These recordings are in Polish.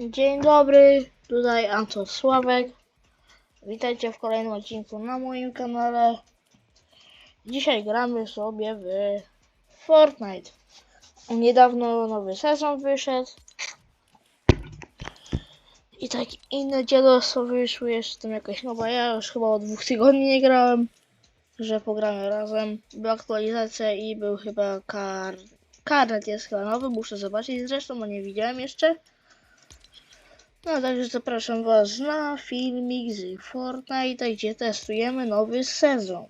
Dzień dobry, tutaj Anton Sławek. Witajcie w kolejnym odcinku na moim kanale. Dzisiaj gramy sobie w Fortnite. Niedawno nowy sezon wyszedł. I tak inne dziadostwo wyszły, jeszcze tam jakaś nowa. Ja już chyba od dwóch tygodni nie grałem, że pogramy razem. Była aktualizacja i był chyba kar... Karnet jest chyba nowy, muszę zobaczyć zresztą, bo nie widziałem jeszcze. No także zapraszam Was na filmik z Fortnite, gdzie testujemy nowy sezon.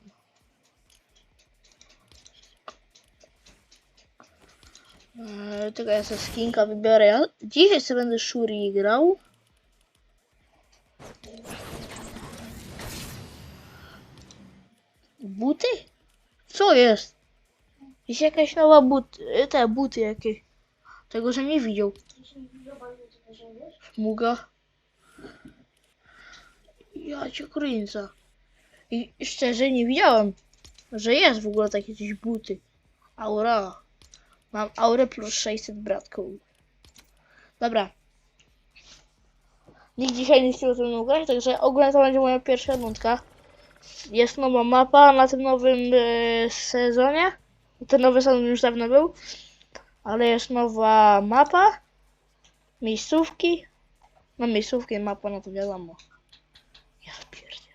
Eee, Tylko ja sobie skinka wybiorę. Ja dzisiaj sobie będę Shuri grał. Buty? Co jest? Jest jakaś nowa but... te buty jakieś. Tego, że nie widział. Muga. Ja cię kręcę. I szczerze nie widziałem, że jest w ogóle takie coś buty. Aura. Mam aurę plus 600 bratką. Dobra. Nikt dzisiaj nie chciał ze mną grać, także ogólnie to będzie moja pierwsza nutka. Jest nowa mapa na tym nowym e, sezonie. Ten nowy sezon już dawno był. Ale jest nowa mapa. Miejscówki. No miejscówki, mapa, no to wiadomo. Ja pierdzie.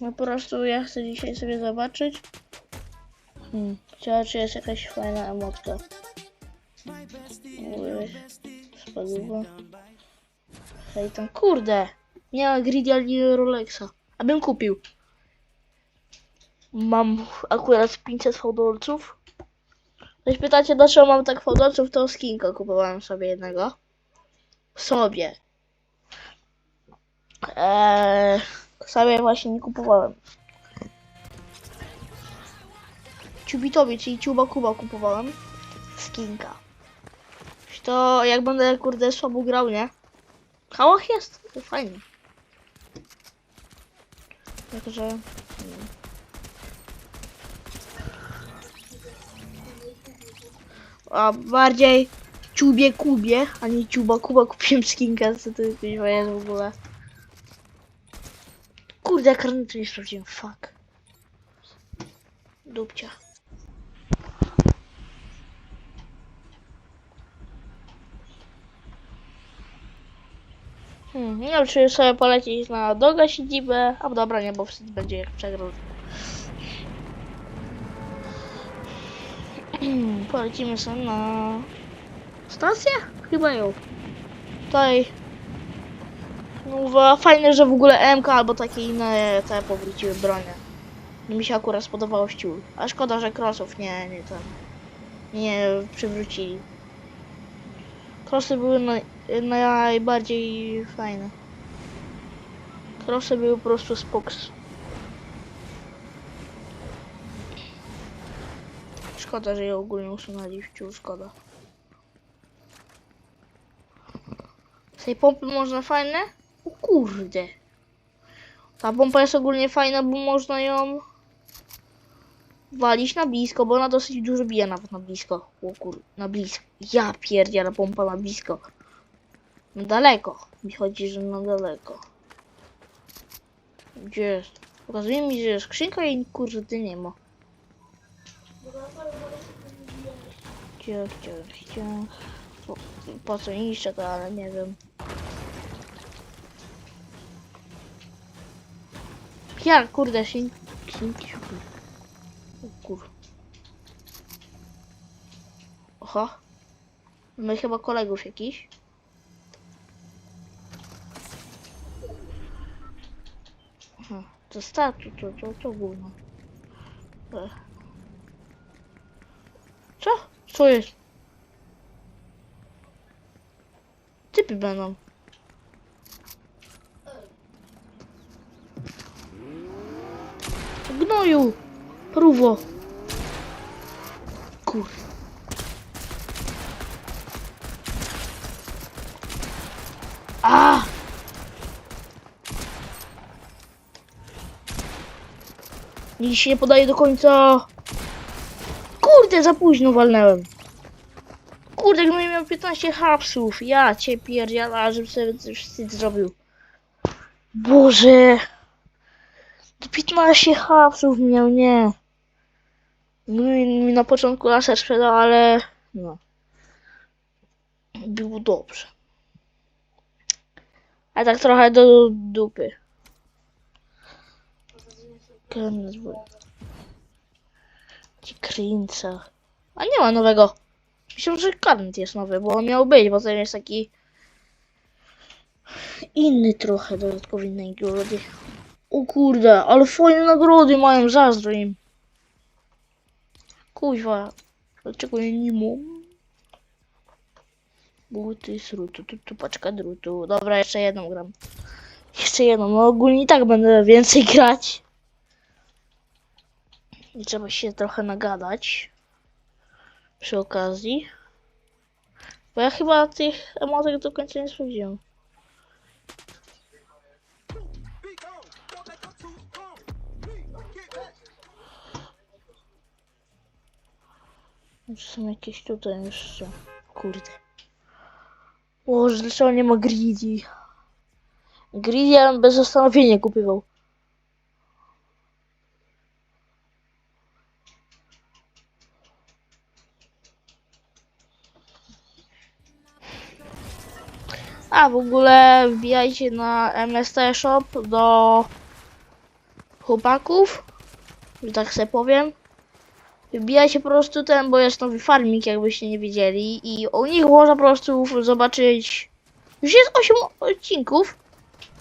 No po prostu ja chcę dzisiaj sobie zobaczyć. Hmm. Ciekawe, czy jest jakaś fajna emotka. Spadła. Hej tam, kurde! Nie ma Greedy ani Rolexa. Abym kupił. Mam akurat 500 fałdolców. Ktoś pytacie, dlaczego mam tak fałdolców, to skinka kupowałem sobie jednego. Sobie. Eee, sobie właśnie nie kupowałem. Ciubitowi, czyli Ciuba Kuba kupowałem. Skinka. To jak będę kurde słabo grał, nie? Hałach jest, to fajnie. Także... mm. A bardziej ciubie kubie, a nie ciuba kuba kupiłem skinkę, co to kuźwa jest w ogóle. Kurde, karnetu nie sprawdziłem, fuck. Dupcia. Hmm, nie wiem, czy sobie polecieć na doga siedzibę, a dobra, nie, bo wstyd będzie jak przegrał. Polecimy sobie na stację? Chyba ją. Tutaj. No, fajne, że w ogóle MK albo takie inne te powróciły bronie. Mi się akurat spodobało ściul. A szkoda, że crossów nie, nie ten. Nie przywrócili. Crossy były naj, najbardziej fajne. Crossy były po prostu spoks. Szkoda, że je ogólnie usunęli wciół, szkoda. Z tej pompy można fajne? O kurde. Ta pompa jest ogólnie fajna, bo można ją walić na blisko, bo ona dosyć dużo bije nawet na blisko. O na blisko. Ja pierdzielę pompa na blisko. Na daleko. Mi chodzi, że na daleko. Gdzie jest? Pokazuje mi, że jest skrzynka i kurde nie ma. Gdzie, gdzie, gdzie? Po, po co niszczę to, ale nie wiem. Ja, kurde. Szynki szukam. O kur... Oho. Mamy chyba kolegów jakiś. Aha, to statu, to, to, to gówno. E. Co? Co jest? Typy będą. Gnoju! Prówo! Kur... A! Nic się nie podaje do końca. Za późno walnęłem. kurde, no miał 15 hapsów. Ja cię pierdziela, żebym sobie wstyd zrobił. Boże. To 15 hapsów miał, nie. No i mi na początku laser sprzedał, ale no. Było dobrze. A tak trochę do dupy. Kenneth Ci Krinca. A nie ma nowego. Myślę, że Karnet jest nowy, bo on miał być, bo ten jest taki inny trochę dodatkowy nagrody. O kurde, ale fajne nagrody mają, zazdro im. Kuźwa, dlaczego ja nie mam? Buty, srutu, tu, tu paczka drutu. Dobra, jeszcze jedną gram. Jeszcze jedną, no ogólnie i tak będę więcej grać. Trzeba się trochę nagadać. Przy okazji. Bo ja chyba tych emotek do końca nie sprawdziłem. Są jakieś tutaj jeszcze? Kurde. Boże, dlaczego nie ma greedy? Greedy ja bym bez zastanowienia kupywał. A w ogóle wbijajcie na MST Shop do chłopaków, że tak sobie powiem. Wbijajcie po prostu ten, bo jest nowy farming, jakbyście nie wiedzieli. I u nich można po prostu zobaczyć. Już jest 8 odcinków,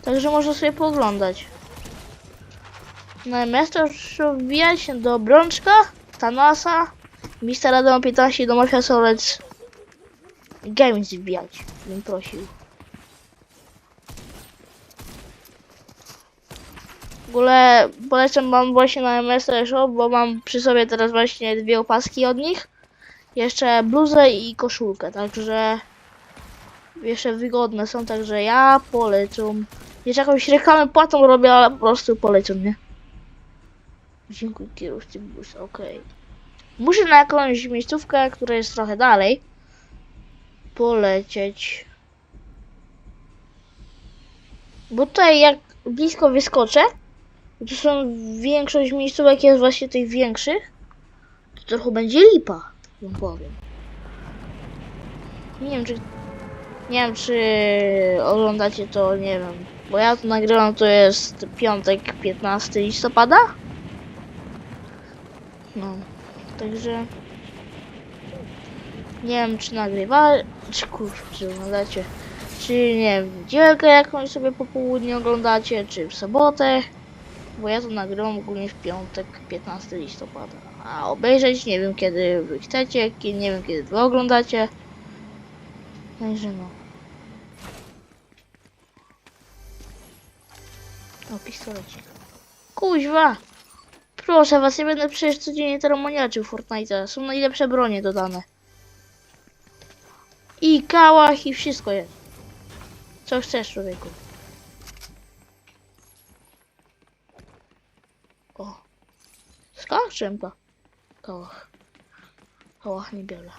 także można sobie pooglądać. Na MST Shop wbijajcie do Brączka, Thanasa, Mr. Adam 15 do Mafia Solec Games wbijać, bym prosił. W ogóle polecam wam właśnie na MS Shop, bo mam przy sobie teraz właśnie dwie opaski od nich. Jeszcze bluzę i koszulkę, także jeszcze wygodne są, także ja polecam. Jeszcze jakąś reklamę płatą robię, ale po prostu polecam, nie? Dziękuję kierowcy bus, okej. Muszę na jakąś miejscówkę, która jest trochę dalej, polecieć. Bo tutaj jak blisko wyskoczę, to są większość miejscówek jest właśnie tych większych. To trochę będzie lipa, wam powiem. Nie wiem czy. Nie wiem czy oglądacie to, nie wiem. Bo ja to nagrywam to jest piątek 15 listopada. No. Także. Nie wiem czy nagrywa. Czy kurczę, oglądacie. Czy nie wiem, niedzielkę jakąś sobie po południu oglądacie, czy w sobotę. Bo ja to nagrywam ogólnie w piątek, 15 listopada. A obejrzeć nie wiem kiedy wy chcecie, nie wiem kiedy wy oglądacie. Także no. O, pistolecik. Kuźwa! Proszę was, ja będę przecież codziennie termoniaczył Fortnite'a. Są najlepsze bronie dodane. I kałach i wszystko jest. Co chcesz, człowieku? O. Skałach czy MK? Kałach. Kałach nie biorę.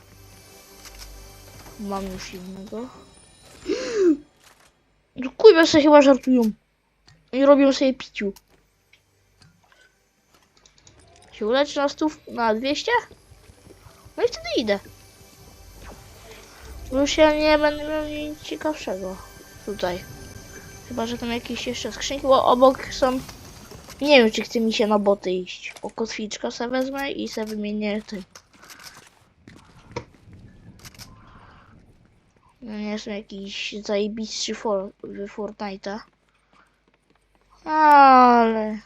Mam już innego. No Kurwa sobie chyba żartują. I robią sobie piciu. Się uleczy na stów na 200? No i wtedy idę. Bo już ja nie będę miał nic ciekawszego tutaj. Chyba, że tam jakieś jeszcze skrzynki, bo obok są... Nie wiem, czy chce mi się na boty iść. O, kotwiczka se wezmę i se wymienię tym. No nie są jakiś zajebistszy for, Fortnite'a. Ale...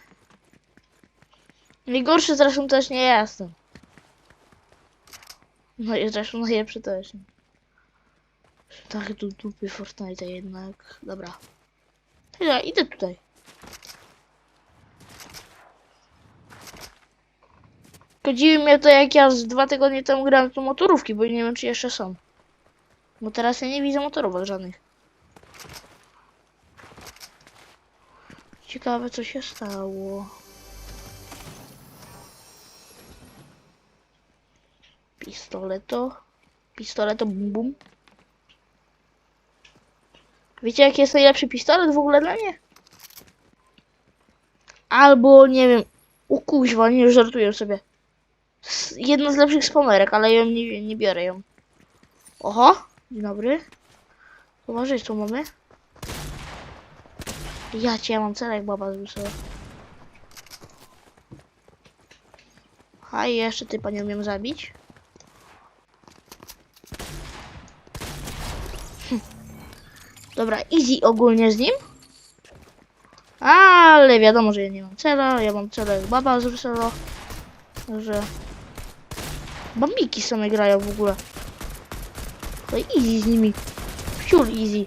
Najgorszy zresztą też nie jestem. No i zresztą najlepszy też nie. Tak do dupy Fortnite'a jednak. Dobra. Dobra, idę tutaj. Tylko dziwi mnie to jak ja z dwa tygodnie temu grałem tu motorówki, bo nie wiem czy jeszcze są. Bo teraz ja nie widzę motorówek żadnych. Ciekawe co się stało. Pistoleto. pistoletu bum bum. Wiecie jaki jest najlepszy pistolet w ogóle dla mnie? Albo nie wiem, u kuźwa, nie żartuję sobie. Jedna z lepszych spamerek, ale ją nie, nie biorę ją. Oho, dzień dobry. Uważaj, co mamy? Ja cię, ja mam celek baba z Brusela. A jeszcze ty panią umiem zabić. Hm. Dobra, easy ogólnie z nim. Ale wiadomo, że ja nie mam cela, ja mam cele jak baba z Brusela. Bambiki same grają w ogóle. To easy z nimi. Wciul easy.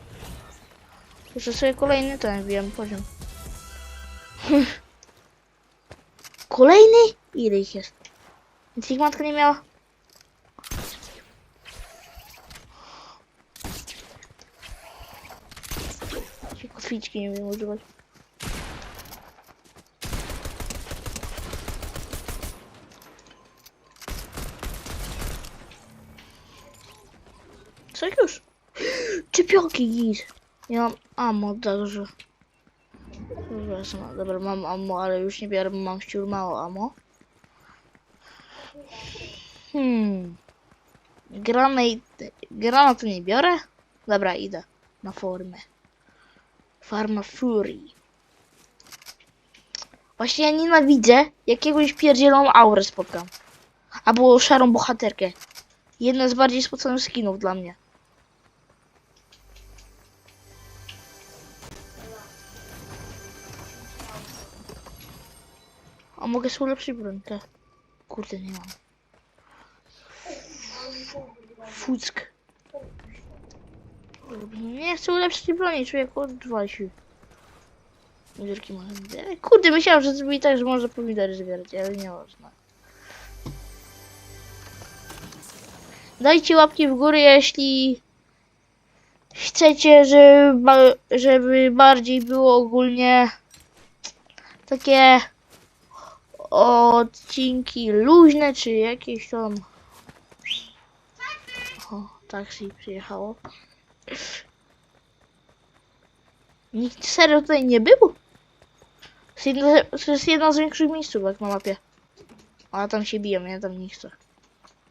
Jeszcze sobie kolejny ten wiem poziom. Kolejny? Ile ich jest? Więc ich matka nie miała. Kotwiczki nie wiem używać. Co już? Czepioki gis. Ja mam ammo, także... Dobra, mam ammo, ale już nie biorę, bo mam wciąż mało ammo. Hmm. Granat, granat nie biorę? Dobra, idę na formę. Farma Fury. Właśnie ja nienawidzę jakiegoś pierdzieloną aurę spotkam. Albo szarą bohaterkę. Jedna z bardziej spoconych skinów dla mnie. A mogę sobie ulepszyć brońkę? Kurde, nie mam. Fuck. Nie chcę ulepszyć broni, człowieku, odwal się. Może widzę. Kurde, myślałem, że zrobili tak, że można pomidory zbierać, ale nie można. Dajcie łapki w górę, jeśli chcecie, żeby, żeby bardziej było ogólnie takie odcinki luźne, czy jakieś tam. O, taksi przyjechało. Nikt serio tutaj nie był? To jest jedna, z większych miejscówek na mapie. A tam się biją, ja tam nie chcę.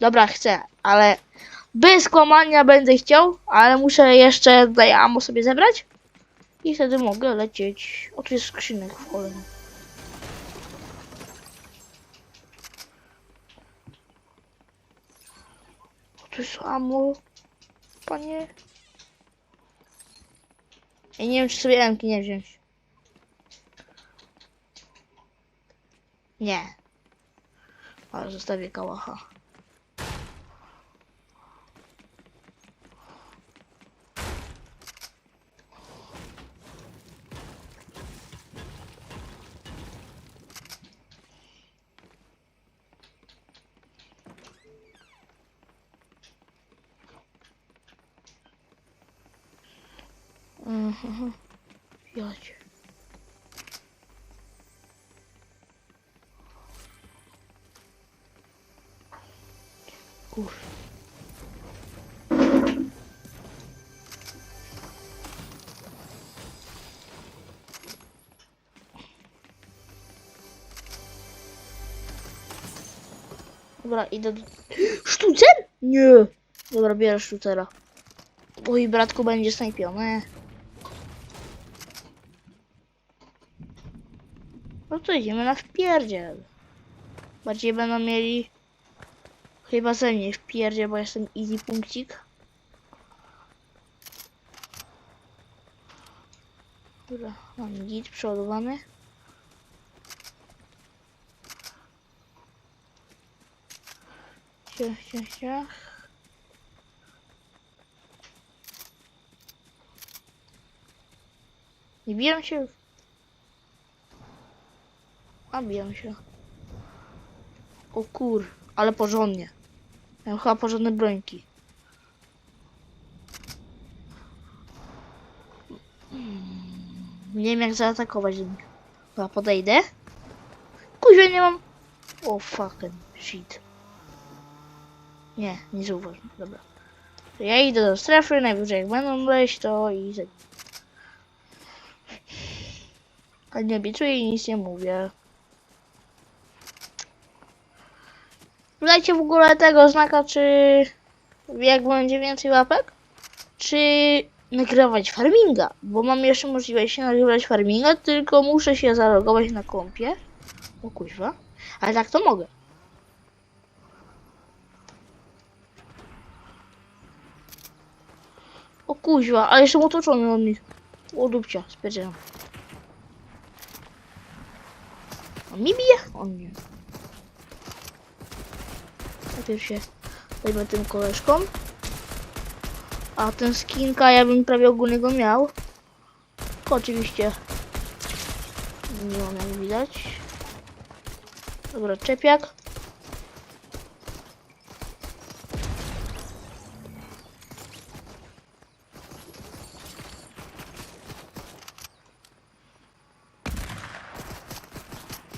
Dobra, chcę, ale bez kłamania będę chciał, ale muszę jeszcze tutaj ammo sobie zebrać. I wtedy mogę lecieć. O, tu jest skrzynek w cholerę. O, tu jest ammo. Panie. Ja nie wiem, czy sobie emki nie wziąć. Nie. Ale zostawię kałacha. Dobra, idę do... Sztucer? Nie. Dobra, bierę sztucera. Oj, bratku, będzie snajpiony. No to idziemy na wpierdziel. Bardziej będą mieli chyba ze mnie wpierdziel, bo jestem easy punkcik. Dobra, mam git przeładowany. Ciach, ciach, ciach. Nie biją się. A biją się. O kur, ale porządnie. Miałem chyba porządne brońki. Nie wiem jak zaatakować nich. Chyba podejdę. Kuźwa nie mam. O fucking shit. Nie, nie zauważyłem. Dobra. Ja idę do strefy, najwyżej jak będą leść, to i... Ale nie obiecuję i nic nie mówię. Dajcie w ogóle tego znaka, czy jak będzie więcej łapek, czy nagrywać farminga, bo mam jeszcze możliwość nagrywać farminga, tylko muszę się zalogować na kompie. O kuźwa, ale tak to mogę. O kuźwa, ale jestem otoczony od nich. O dupcia, spierdzielam. On mi bije? On nie. Najpierw się zajmę tym koleżką. A ten skinka ja bym prawie ogólnie go miał. Oczywiście nie mam jak widać. Dobra, czepiak.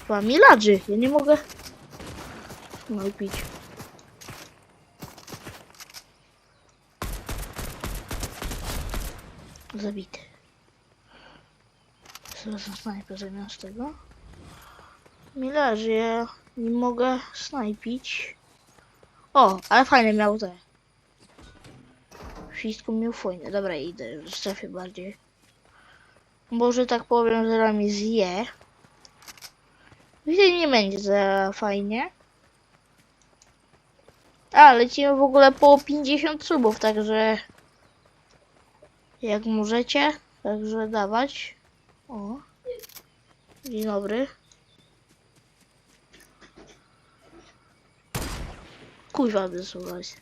Chyba miladży, ja nie mogę. No i pić. Zabity. Na snajper zamiast tego. Miladży, ja nie mogę snajpić. O, ale fajne miał te. Wszystko miał fajne. Dobra, idę w bardziej. Może tak powiem, że mi zje. Że nie będzie za fajnie. A, lecimy w ogóle po 50 subów, także jak możecie, także dawać. O. Dzień dobry. Kuźwa wysłuchać.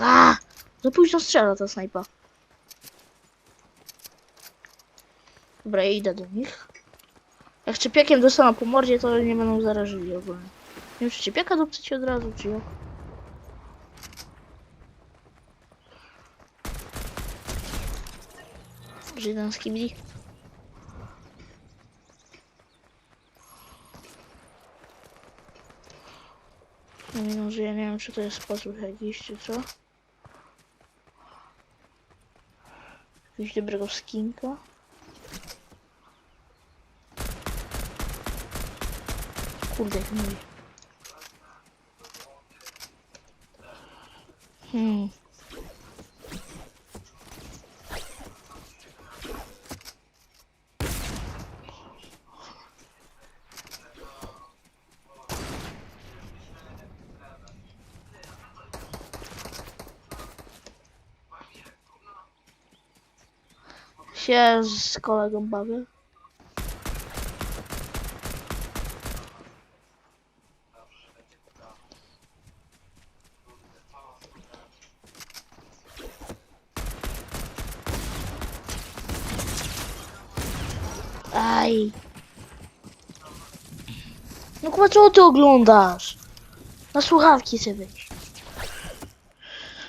A, za późno strzela ta snajpa. Dobra, ja idę do nich. Jak szczepiakiem dostaną po mordzie, to nie będą zarażyli ogólnie. Nie wiem, czy szczepiaka dopcyć od razu, czy jak. Jeden z kibli. No że ja nie wiem, czy to jest sposób jakiś, czy co. Jakiegoś dobrego skinka. Kurde, jak. Hmm. Z kolegą bawię. Aj. No kurwa, co ty oglądasz? Na słuchawki sobie wejdź.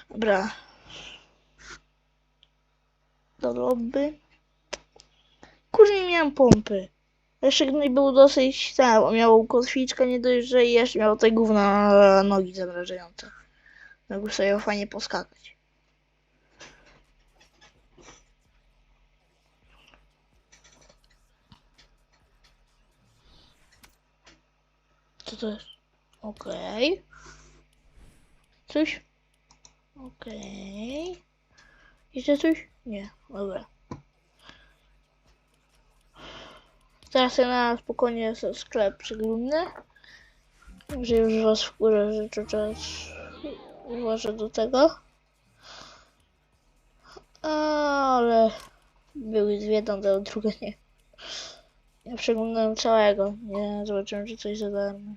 Dobra. Do lobby. Nie miałem pompy. Gnój był dosyć tam, miał kotwiczkę nie dość, że jeszcze miał te gówna na nogi zamrażające. Mógł sobie fajnie poskakać. Co to jest? Okej. Coś? Okej. Jeszcze coś? Nie, dobra. Teraz ja na spokojnie sklep przeglądnę. Że już was że to czas uważę do tego. Ale były dwie, tamte drugie nie. Ja przeglądałem całego. Nie zobaczyłem, czy coś za darmo.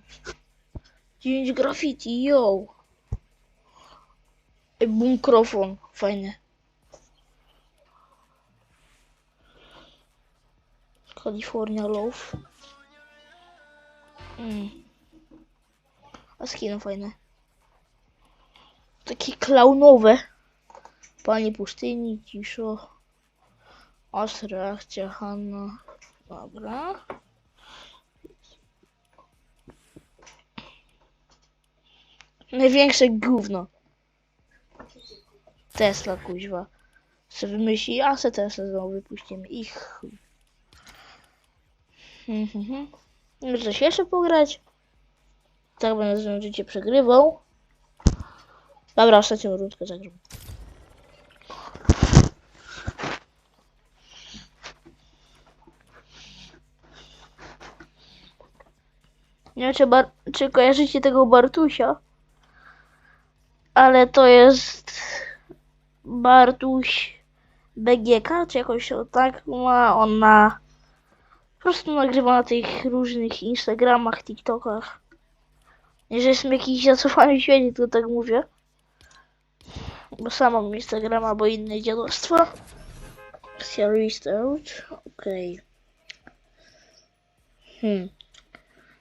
9 graffiti, yo! Bunkrofon, fajne. California Love. Mm. A skiny fajne. Takie klaunowe. Pani pustyni, ciszo. Ostra akcja, Hanna. Dobra. Największe gówno. Tesla, kuźwa. Co wymyśli, a se Tesla znowu wypuścimy. Ich. Mhm, mhm. Może coś jeszcze pograć? Tak będę życie przegrywał. Dobra, ostatnią rundkę zagram. Nie wiem, czy, bar- czy kojarzycie tego Bartusia, ale to jest Bartuś BGK, czy jakoś tak ma on na prostu nagrywa na tych różnych Instagramach, TikTokach. Że jestem jakiś zacofany w świecie, to tak mówię. Bo sam mam Instagrama, bo inne dziadostwo. Akcja restart. Okej. Hmm.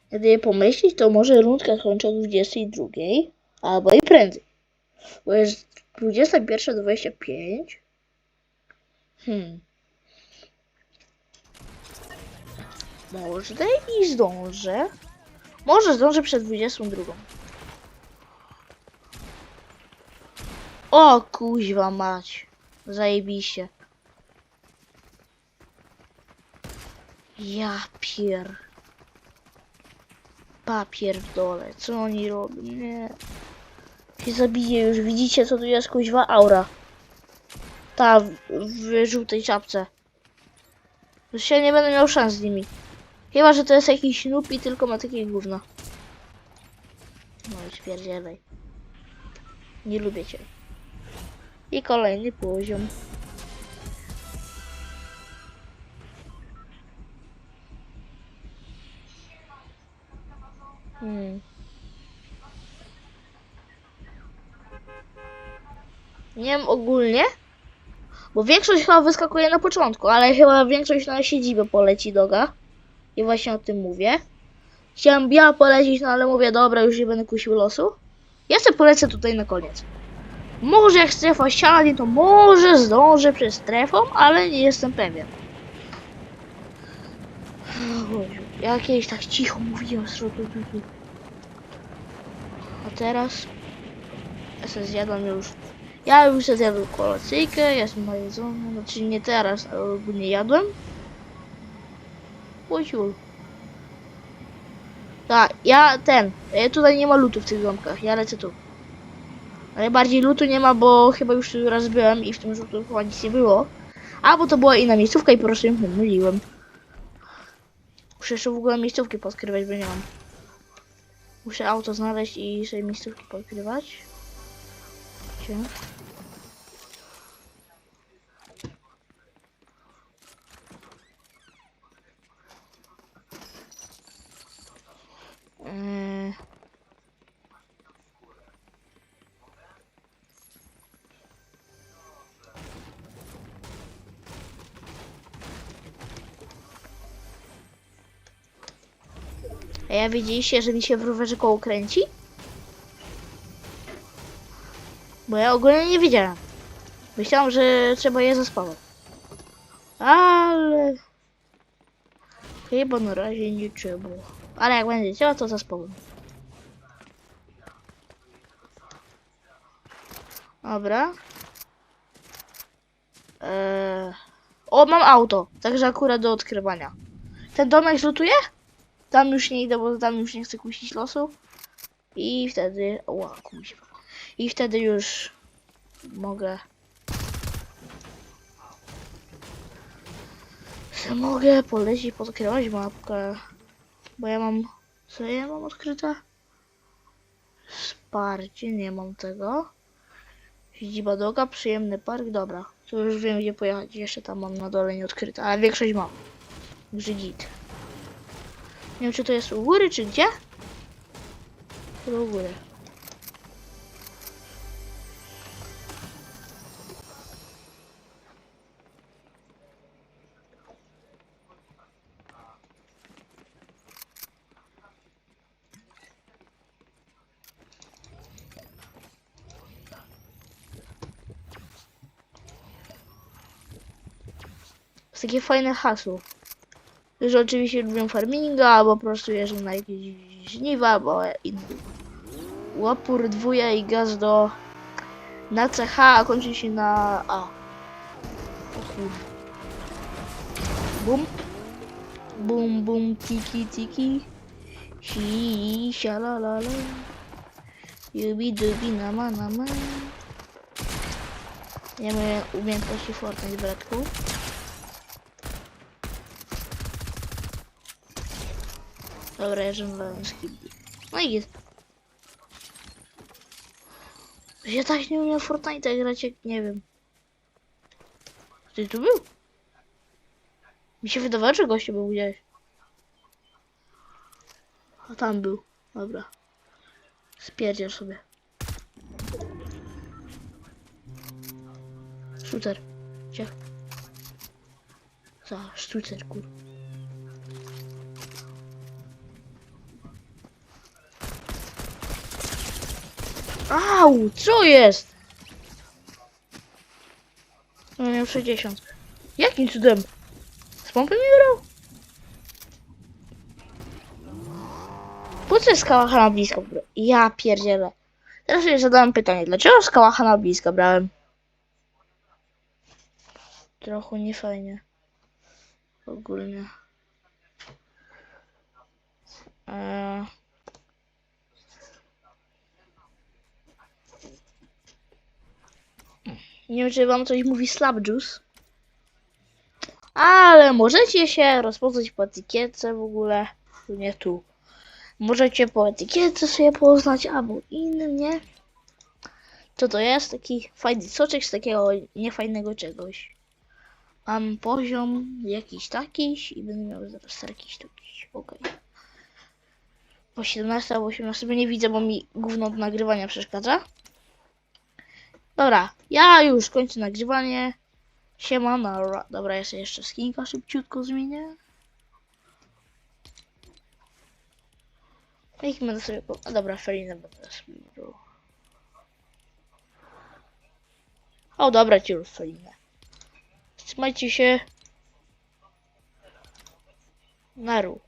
Gdyby pomyśleć, to może rundka kończy o 22. Albo i prędzej. Bo jest 21.25. Hmm. Może i zdążę. Może zdążę przed 22. O kuźwa mać. Zajebiście. Ja pier. Papier w dole. Co oni robią? Nie. Się zabije już. Widzicie co tu jest kuźwa aura. Ta w, w żółtej czapce. Już ja nie będę miał szans z nimi. Chyba, że to jest jakiś noob i tylko ma takie gówno. No i spierdzielaj. Nie lubię cię. I kolejny poziom. Hmm. Nie wiem ogólnie, bo większość chyba wyskakuje na początku, ale chyba większość na siedzibę poleci doga. I właśnie o tym mówię. Chciałem ja polecieć, no ale mówię, dobra, już nie będę kusił losu. Ja sobie polecę tutaj na koniec. Może jak strefa siadnie, to może zdążę przez strefą, ale nie jestem pewien. Ja kiedyś tak cicho mówiłem z. A teraz ja sobie już. Ja już sobie zjadłem kolacyjkę, jestem najedzony. Znaczy nie teraz, ale ogólnie jadłem. Łoziul. Tak, ja ten. Tutaj nie ma lutu w tych domkach, ja lecę tu. Najbardziej lutu nie ma, bo chyba już tu raz byłem i w tym żółtym chyba nic nie było. A, bo to była inna miejscówka i po prostu ją myliłem. Muszę jeszcze w ogóle miejscówki podkrywać, bo nie mam. Muszę auto znaleźć i sobie miejscówki podkrywać. Gdzie? Ja widzieliście, że mi się w rowerze koło kręci? Bo ja ogólnie nie wiedziałem. Myślałam, że trzeba je zaspawać. Ale... Chyba na razie nie trzeba. Ale jak będzie chciała, to zaspałem. Dobra. Eee... O, mam auto. Także akurat do odkrywania. Ten domek zlutuje? Tam już nie idę, bo tam już nie chcę kusić losu. I wtedy... Ła, kuźwa. I wtedy już mogę... Mogę polecieć podkrywać mapkę. Bo ja mam... Co ja mam odkryte? Wsparcie, nie mam tego. Siedziba doga, przyjemny park, dobra. To już wiem gdzie pojechać. Jeszcze tam mam na dole nie odkryte, ale większość mam. Także git. Wiem, czy to jest u góry, czy gdzie? Chyba u góry. Takie fajne hasło. Że oczywiście lubią farminga, albo po prostu jeżdżą na jakieś żniwa, albo inny. Łopór dwuja i gaz do na CH, a kończy się na A. O kurde. Bum. Bum, bum, tiki, tiki. Si, sia, la, la, la. Jubi, dubi, nama, nama. Nie mamy umiejętności Fortnite, bratku. Dobra, ja żądałem skibli. No i jest. Ja tak nie umiem Fortnite grać, jak nie wiem. Ty tu był? Mi się wydawało, że gościu był gdzieś. A tam był. Dobra. Spierdziel sobie. Sztucer. Gdzie? Za sztucer, kur. Au, co jest? No miał 60. Jakim cudem? Z pompy mi brał? Po co jest kałacha na blisko? Ja pierdzielę. Teraz sobie zadałem pytanie, dlaczego z kałacha na blisko brałem? Trochę niefajnie. Ogólnie. Eee. Nie wiem, czy wam coś mówi Slap Juice. Ale możecie się rozpoznać po etykietce w ogóle. Nie tu. Możecie po etykietce sobie poznać, albo innym, nie? Co to jest? Taki fajny soczek z takiego niefajnego czegoś. Mam poziom jakiś takiś i będę miał zaraz jakiś takiś. Okej. Po 17 albo 18 bo nie widzę, bo mi gówno do nagrywania przeszkadza. Dobra, ja już kończę nagrywanie. Siema, nara. Dobra, ja sobie jeszcze skinka szybciutko zmienię. Niech będę sobie... A dobra, Felinę będę sobie brał. O, dobra, ci już Felinę. Trzymajcie się. Naru.